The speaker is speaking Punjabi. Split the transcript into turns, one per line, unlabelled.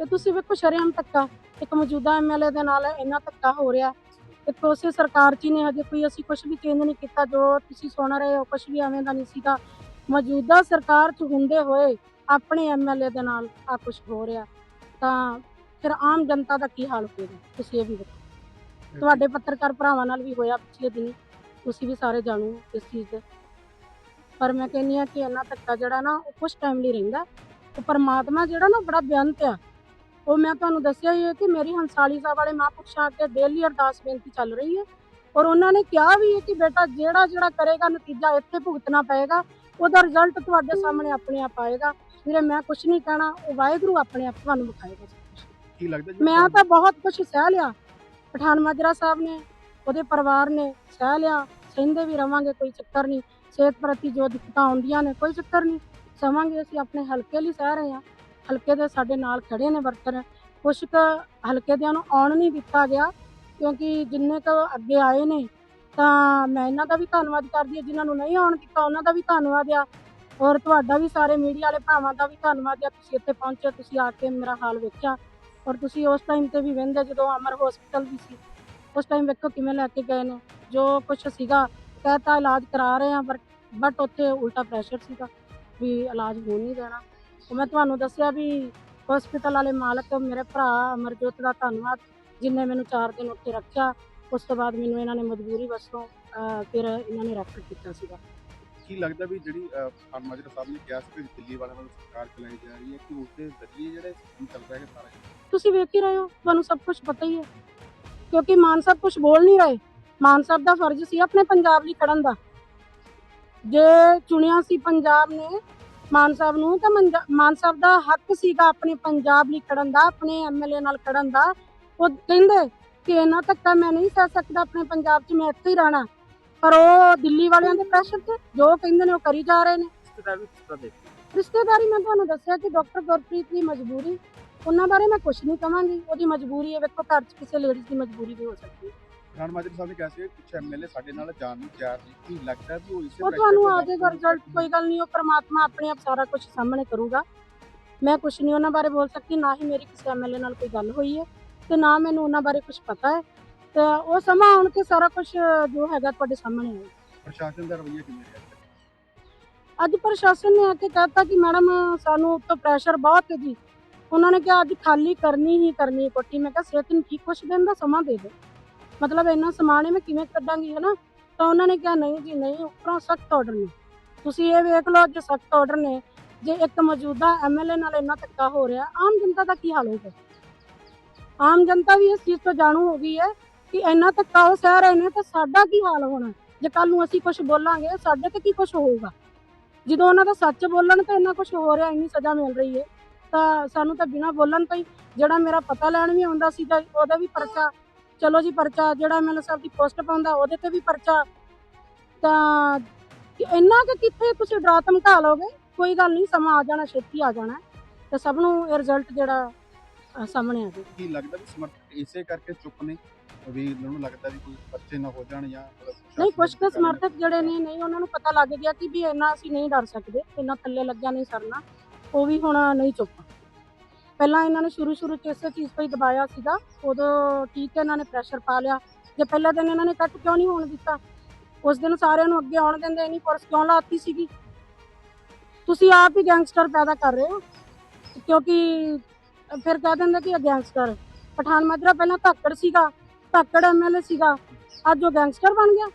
ਤੇ ਤੁਸੀਂ ਵੇਖੋ ਸ਼ਰੇਆਮ ਧੱਕਾ, ਇੱਕ ਮੌਜੂਦਾ ਐਮਐਲਏ ਦੇ ਨਾਲ ਇੰਨਾ ਧੱਕਾ ਹੋ ਰਿਹਾ। ਇੱਕ ਉਸੇ ਸਰਕਾਰ 'ਚ ਹੀ ਨੇ ਹਜੇ ਕੋਈ, ਅਸੀਂ ਕੁਝ ਵੀ ਚੇਂਜ ਨਹੀਂ ਕੀਤਾ, ਜੋ ਤੁਸੀਂ ਸੁਣ ਰਹੇ ਹੋ ਕੁਝ ਵੀ ਐਵੇਂ ਦਾ ਨਹੀਂ ਸੀਗਾ। ਮੌਜੂਦਾ ਸਰਕਾਰ 'ਚ ਹੁੰਦੇ ਹੋਏ ਆਪਣੇ ਐਮਐਲਏ ਦੇ ਨਾਲ ਆ ਕੁਝ ਹੋ ਰਿਹਾ। ਤਾਂ ਫਿਰ ਆਮ ਜਨਤਾ ਦਾ ਕੀ ਹਾਲ ਹੋਵੇਗਾ ਤੁਸੀਂ ਇਹ ਵੀ ਦੇਖੋ ਤੁਹਾਡੇ ਪੱਤਰਕਾਰ ਭਰਾਵਾਂ ਨਾਲ ਵੀ ਹੋਇਆ ਪਿਛਲੇ ਦਿਨ। ਤੁਸੀਂ ਵੀ ਸਾਰੇ ਜਾਣੂ ਇਸ ਚੀਜ਼ ਦੇ। ਪਰ ਮੈਂ ਕਹਿੰਨੀ ਆ ਕਿ ਇੰਨਾ ਧੱਕਾ ਜਿਹੜਾ ਨਾ, ਉਹ ਕੁਝ ਟਾਈਮ ਲਈ ਰਹਿੰਦਾ। ਤੇ ਪਰਮਾਤਮਾ ਜਿਹੜਾ ਨਾ ਬੜਾ ਬੇਅੰਤ ਆ। ਉਹ ਮੈਂ ਤੁਹਾਨੂੰ ਦੱਸਿਆ ਹੀ ਹੈ ਕਿ ਮੇਰੀ ਹੰਸਾਲੀ ਸਾਹਿਬ ਵਾਲੇ ਮਹਾਂਪੁਰਸ਼ਾਂ ਅੱਗੇ ਡੇਲੀ ਅਰਦਾਸ ਬੇਨਤੀ ਚੱਲ ਰਹੀ ਹੈ। ਔਰ ਉਹਨਾਂ ਨੇ ਕਿਹਾ ਵੀ ਹੈ ਕਿ ਬੇਟਾ ਜਿਹੜਾ ਜਿਹੜਾ ਕਰੇਗਾ ਨਤੀਜਾ ਇੱਥੇ ਭੁਗਤਣਾ ਪਏਗਾ ਉਹਦਾ ਰਿਜ਼ਲਟ ਤੁਹਾਡੇ ਸਾਹਮਣੇ ਆਪਣੇ ਆਪ ਆਏਗਾ। ਵੀਰੇ ਮੈਂ ਕੁਝ ਨਹੀਂ ਕਹਿਣਾ ਉਹ ਵਾਹਿਗੁਰੂ ਆਪਣੇ ਆਪ ਤੁਹਾਨੂੰ ਵਿਖਾਏਗਾ।
ਕੀ ਲੱਗਦਾ ਜੀ?
ਮੈਂ ਤਾਂ ਬਹੁਤ ਕੁਝ ਸਹਿ ਲਿਆ। ਪਠਾਨ ਮਾਜਰਾ ਸਾਹਿਬ ਨੇ ਉਹਦੇ ਪਰਿਵਾਰ ਨੇ ਸਹਿ ਲਿਆ। ਸਹਿੰਦੇ ਵੀ ਰਵਾਂਗੇ ਕੋਈ ਚੱਕਰ ਨਹੀਂ। ਸਿਹਤ ਪ੍ਰਤੀ ਜੋ ਦਿੱਕਤਾਂ ਆਉਂਦੀਆਂ ਨੇ ਕੋਈ ਚੱਕਰ ਨਹੀਂ। ਸਵਾਂਗੇ ਅਸੀਂ ਆਪਣੇ ਹਲਕੇ ਲਈ ਸਹਿ ਰਹੇ ਹਾਂ। ਹਲਕੇ ਦੇ ਸਾਡੇ ਨਾਲ ਖੜੇ ਨੇ ਵਰਕਰ, ਕੁਛ ਕੁ ਹਲਕੇ ਦਿਆਂ ਨੂੰ ਆਉਣ ਨਹੀਂ ਦਿੱਤਾ ਗਿਆ, ਕਿਉਂਕਿ ਜਿੰਨੇ ਕੁ ਅੱਗੇ ਆਏ ਨੇ, ਤਾਂ ਮੈਂ ਇਹਨਾਂ ਦਾ ਵੀ ਧੰਨਵਾਦ ਕਰਦੀ ਹਾਂ, ਜਿਨ੍ਹਾਂ ਨੂੰ ਨਹੀਂ ਆਉਣ ਦਿੱਤਾ, ਉਹਨਾਂ ਦਾ ਵੀ ਧੰਨਵਾਦ ਆ। ਔਰ ਤੁਹਾਡਾ ਵੀ ਸਾਰੇ ਮੀਡੀਆ ਵਾਲੇ ਭਰਾਵਾਂ ਦਾ ਵੀ ਧੰਨਵਾਦ ਆ, ਤੁਸੀਂ ਇੱਥੇ ਪਹੁੰਚੇ, ਤੁਸੀਂ ਆ ਕੇ ਮੇਰਾ ਹਾਲ ਵੇਖਿਆ। ਔਰ ਤੁਸੀਂ ਉਸ ਟਾਈਮ ਤੇ ਵੀ ਵਹਿੰਦੇ ਜਦੋਂ ਅਮਰ ਹਸਪੀਟਲ ਵੀ ਸੀ, ਉਸ ਟਾਈਮ ਵੇਖੋ ਕਿਵੇਂ ਲੈ ਕੇ ਗਏ ਨੇ। ਜੋ ਕੁਝ ਸੀਗਾ ਕਹਿਤਾ ਇਲਾਜ ਕਰਾ ਰਹੇ ਆ ਬਟ ਉੱਥੇ ਉਲਟਾ ਪ੍ਰੈਸ਼ਰ ਸੀਗਾ, ਵੀ ਇਲਾਜ ਹੋ ਨਹੀਂ ਦੇਣਾ ਉਹ ਮੈਂ ਤੁਹਾਨੂੰ ਦੱਸਿਆ ਵੀ ਹਸਪੀਟਲ ਵਾਲੇ ਮਾਲਕ ਮੇਰੇ ਭਰਾ ਅਮਰਜੋਤ ਦਾ ਧੰਨਵਾਦ ਜਿਨਨੇ ਮੈਨੂੰ 4 ਦਿਨ ਉੱਥੇ ਰੱਖਿਆ। ਉਸ ਤੋਂ ਬਾਅਦ ਮੈਨੂੰ ਇਹਨਾਂ ਨੇ ਮਜਬੂਰੀ ਵਸੋਂ ਅਹ, ਫਿਰ ਇਹਨਾਂ ਨੇ ਰੈਫਰ ਕੀਤਾ ਸੀਗਾ।
ਕੀ ਲੱਗਦਾ ਵੀ ਜਿਹੜੀ ਖਾਨ ਮਾਜਰਾ ਸਾਹਿਬ ਨੇ ਕਿਹਾ ਸੀ ਕਿ ਦਿੱਲੀ ਵਾਲਿਆਂ ਵੱਲੋਂ ਸਰਕਾਰ ਚਲਾਈ ਜਾ ਰਹੀ ਹੈ ਕਿ ਉਸ ਦੇ ਜ਼ਰੀਏ ਜਿਹੜੇ ਸਕੀਮ ਚੱਲ ਰਿਹਾ ਹੈ ਸਾਰਾ
ਤੁਸੀਂ ਵੇਖ ਹੀ ਰਹੇ ਹੋ ਤੁਹਾਨੂੰ ਸਭ ਕੁਝ ਪਤਾ ਹੀ ਹੈ। ਕਿਉਂਕਿ ਮਾਨ ਸਾਹਿਬ ਕੁਝ ਬੋਲ ਨਹੀਂ ਰਹੇ। ਮਾਨ ਸਾਹਿਬ ਦਾ ਫਰਜ਼ ਸੀ ਆਪਣੇ ਪੰਜਾਬ ਲਈ ਖੜਨ ਦਾ। ਜੇ ਚੁਣਿਆ ਸੀ ਪੰਜਾਬ ਨੇ ਮਾਨ ਸਾਹਿਬ ਨੂੰ ਤਾਂ ਮਾਨ ਸਾਹਿਬ ਦਾ ਹੱਕ ਸੀਗਾ ਆਪਣੇ ਪੰਜਾਬ ਲਈ ਖੜਨ ਦਾ ਆਪਣੇ ਐਮਐਲਏ ਨਾਲ ਖੜਨ ਦਾ। ਉਹ ਕਹਿੰਦੇ ਕਿ ਇਹਨਾਂ ਧੱਕਾ ਮੈਂ ਨਹੀਂ ਸਹਿ ਸਕਦਾ ਆਪਣੇ ਪੰਜਾਬ 'ਚ ਮੈਂ ਇੱਥੇ ਹੀ ਰਹਿਣਾ। ਪਰ ਉਹ ਦਿੱਲੀ ਵਾਲਿਆਂ ਦੇ ਪ੍ਰੈਸ਼ਰ 'ਤੇ ਜੋ ਕਹਿੰਦੇ ਨੇ ਉਹ ਕਰੀ ਜਾ ਰਹੇ ਨੇ।
ਰਿਸ਼ਤੇਦਾਰੀ
ਮੈਂ ਤੁਹਾਨੂੰ ਦੱਸਿਆ ਕਿ ਡਾਕਟਰ ਗੁਰਪ੍ਰੀਤ ਦੀ ਮਜਬੂਰੀ ਉਹਨਾਂ ਬਾਰੇ ਮੈਂ ਕੁਝ ਨਹੀਂ ਕਵਾਂਗੀ ਉਹਦੀ ਮਜਬੂਰੀ ਹੈ ਵੇਖੋ ਘਰ 'ਚ ਕਿਸੇ ਲੇਡੀਜ਼ ਦੀ ਮਜਬੂਰੀ ਵੀ ਹੋ ਸਕਦੀ ਹੈ।
ਖਾਨ ਮਾਜਰਾ ਸਾਹਿਬ ਨੇ ਕਿਹਾ ਸੀ ਕਿ ਕੁਝ ਐਮਐਲਏ ਸਾਡੇ ਨਾਲ ਜਾਣ ਨੂੰ ਤਿਆਰ ਨਹੀਂ। ਕੀ ਲੱਗਦਾ ਵੀ ਉਹ ਇਸੇ
ਉਹ ਤੁਹਾਨੂੰ
ਤੋਂ
ਆ
ਬਾਅਦ
ਜਾਏਗਾ ਰਿਜ਼ਲਟ ਕੋਈ ਗੱਲ ਨਹੀਂ ਉਹ ਪ੍ਰਮਾਤਮਾ ਆਪਣੇ ਆਪ ਸਾਰਾ ਕੁਝ ਸਾਹਮਣੇ ਕਰੂਗਾ। ਮੈਂ ਕੁਝ ਨਹੀਂ ਉਹਨਾਂ ਬਾਰੇ ਬੋਲ ਸਕਦੀ ਨਾ ਹੀ ਮੇਰੀ ਕਿਸੇ ਐਮਐਲਏ ਨਾਲ ਕੋਈ ਗੱਲ ਹੋਈ ਹੈ ਤੇ ਨਾ ਮੈਨੂੰ ਉਹਨਾਂ ਬਾਰੇ ਕੁਝ ਪਤਾ ਹੈ। ਤੇ ਉਹ ਸਮਾਂ ਆਉਣ ਕੇ ਸਾਰਾ ਕੁਝ ਜੋ ਹੈਗਾ ਤੁਹਾਡੇ ਸਾਹਮਣੇ ਆਏਗਾ
ਪ੍ਰਸ਼ਾਸਨ ਦਾ ਰਵੱਈਆ ਕਿਵੇਂ ਰਿਹਾ?
ਅੱਜ ਪ੍ਰਸ਼ਾਸਨ ਨੇ ਆ ਕੇ ਕਹਿਤਾ ਕਿ ਮੈਡਮ ਸਾਨੂੰ ਉੱਤੋਂ ਪ੍ਰੈਸ਼ਰ ਬਹੁਤ ਹੈ ਜੀ। ਉਹਨਾਂ ਨੇ ਕਿਹਾ ਅੱਜ ਖਾਲੀ ਕਰਨੀ ਹੀ ਕਰਨੀ ਹੈ ਕੋਠੀ। ਮੈਂ ਕਿਹਾ ਸਿਹਤ ਨੂੰ ਠੀਕ ਕੁਛ ਦਿਨ ਦਾ ਸਮਾਂ ਦੇ ਦਿਓ ਮਤਲਬ ਇੰਨਾ ਸਮਾਨ ਹੈ ਮੈਂ ਕਿਵੇਂ ਕੱਢਾਂਗੀ, ਹਨਾ? ਤਾਂ ਉਹਨਾਂ ਨੇ ਕਿਹਾ, ਨਹੀਂ ਜੀ, ਨਹੀਂ, ਉੱਪਰੋਂ ਸਖਤ ਆਰਡਰ ਨੇ। ਤੁਸੀਂ ਇਹ ਵੇਖ ਲਓ ਜੇ ਸਖਤ ਆਰਡਰ ਨੇ। ਜੇ ਇੱਕ ਮੌਜੂਦਾ ਐਮਐਲਏ ਨਾਲ ਇੰਨਾ ਧੱਕਾ ਹੋ ਰਿਹਾ, ਆਮ ਜਨਤਾ ਦਾ ਕੀ ਹਾਲ ਹੋਊਗਾ? ਆਮ ਜਨਤਾ ਵੀ ਇਸ ਚੀਜ਼ ਤੋਂ ਜਾਣੂ ਹੋ ਗਈ ਹੈ ਕਿ ਇੰਨਾ ਧੱਕਾ ਉਹ ਸਹਿ ਰਹੇ ਨੇ, ਤਾਂ ਸਾਡਾ ਕੀ ਹਾਲ ਹੋਣਾ? ਜੇ ਕੱਲ ਨੂੰ ਅਸੀਂ ਕੁਝ ਬੋਲਾਂਗੇ, ਸਾਡੇ ਤੇ ਕੀ ਕੁਝ ਹੋਊਗਾ? ਜਦੋਂ ਉਹਨਾਂ ਦਾ ਸੱਚ ਬੋਲਣ, ਤਾਂ ਇੰਨਾ ਕੁਝ ਹੋ ਰਿਹਾ, ਇੰਨੀ ਸਜ਼ਾ ਮਿਲ ਰਹੀ ਹੈ। ਤਾਂ ਸਾਨੂੰ ਤਾਂ ਬਿਨਾਂ ਬੋਲਣ ਤੋਂ ਹੀ ਜਿਹੜਾ ਮੇਰਾ ਪਤਾ ਲੈਣ ਵੀ ਆਉਂਦਾ ਸੀ ਤਾਂ ਉਹਦਾ ਵੀ ਪਰਚਾ ਚਲੋ ਜੀ ਪਰਚਾ ਜਿਹੜਾ ਐਮਐਲਏ ਸਾਹਿਬ ਦੀ ਪੋਸਟ ਪਾਉਂਦਾ ਉਹਦੇ ਤੇ ਵੀ ਪਰਚਾ। ਤਾਂ ਇੰਨਾ ਕਿ ਕਿੱਥੇ ਤੁਸੀਂ ਡਰਾ ਧਮਕਾ ਲਓਗੇ? ਕੋਈ ਗੱਲ ਨਹੀਂ ਸਮਾਂ ਆ ਜਾਣਾ ਛੇਤੀ ਆ ਜਾਣਾ। ਤੇ ਸਭ ਨੂੰ ਇਹ ਰਿਜ਼ਲਟ ਜਿਹੜਾ ਸਾਹਮਣੇ ਆ ਜਾਏਗਾ
ਕੀ ਲੱਗਦਾ ਵੀ ਸਮਰਥਕ ਇਸੇ ਕਰਕੇ ਚੁੱਪ ਨੇ ਵੀ ਉਹਨਾਂ ਨੂੰ ਲੱਗਦਾ ਵੀ ਕੋਈ ਬੱਚੇ ਨਾ ਹੋ ਜਾਣ ਜਾਂ
ਨਹੀਂ ਕੁਝ ਕੁ ਸਮਰਥਕ ਜਿਹੜੇ ਨੇ ਨਹੀਂ ਉਹਨਾਂ ਨੂੰ ਪਤਾ ਲੱਗ ਗਿਆ ਕਿ ਵੀ ਇੰਨਾ ਅਸੀਂ ਨਹੀਂ ਡਰ ਸਕਦੇ ਇੰਨਾ ਥੱਲੇ ਲੱਗਿਆ ਨਹੀਂ ਸਰਨਾ। ਉਹ ਵੀ ਹੁਣ ਨਹੀਂ ਚੁੱਪ ਪਹਿਲਾਂ ਇਹਨਾਂ ਨੇ ਸ਼ੁਰੂ ਸ਼ੁਰੂ ਚ ਇਸੇ ਚੀਜ਼ ਤੋਂ ਹੀ ਦਬਾਇਆ ਸੀਗਾ। ਉਦੋਂ ਠੀਕ ਹੈ ਇਹਨਾਂ ਨੇ ਪ੍ਰੈਸ਼ਰ ਪਾ ਲਿਆ। ਜੇ ਪਹਿਲੇ ਦਿਨ ਇਹਨਾਂ ਨੇ ਕੱਟ ਕਿਉਂ ਨਹੀਂ ਹੋਣ ਦਿੱਤਾ? ਉਸ ਦਿਨ ਸਾਰਿਆਂ ਨੂੰ ਅੱਗੇ ਆਉਣ ਦਿੰਦੇ ਨਹੀਂ, ਪੁਲਿਸ ਕਿਉਂ ਲਾਤੀ ਸੀਗੀ? ਤੁਸੀਂ ਆਪ ਹੀ ਗੈਂਗਸਟਰ ਪੈਦਾ ਕਰ ਰਹੇ ਹੋ। ਕਿਉਂਕਿ ਫਿਰ ਕਹਿ ਦਿੰਦੇ ਕਿ ਇਹ ਗੈਂਗਸਟਰ ਪਠਾਨ ਮਾਜਰਾ ਪਹਿਲਾਂ ਧੱਕੜ ਸੀਗਾ, ਧੱਕੜ ਐਮਐਲਏ ਸੀਗਾ। ਅੱਜ ਉਹ ਗੈਂਗਸਟਰ ਬਣ ਗਿਆ।